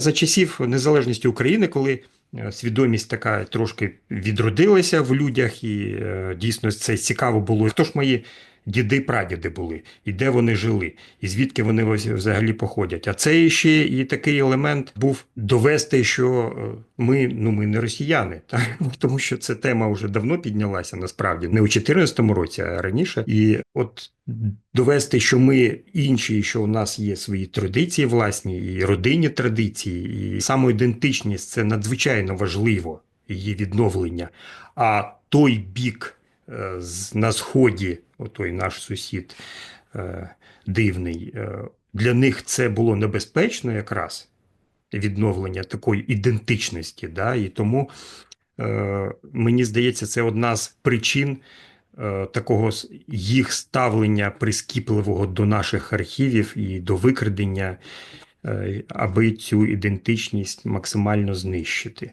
За часів незалежності України, коли е, свідомість така трошки відродилася в людях, і е, дійсно це цікаво було. Хто ж мої діди, прадіди були, і де вони жили, і звідки вони взагалі походять. А це ще і такий елемент був довести, що е, ми, ну ми не росіяни, так? тому що ця тема вже давно піднялася насправді, не у 2014 році, а раніше. І от довести, що ми інші, що у нас є свої традиції власні, і родинні традиції, і самоідентичність це надзвичайно важливо, її відновлення. А той бік на сході, отой наш сусід е, дивний, е, для них це було небезпечно якраз відновлення такої ідентичності. Да? І тому е, мені здається, це одна з причин такого їх ставлення прискіпливого до наших архівів і до викрадення, аби цю ідентичність максимально знищити.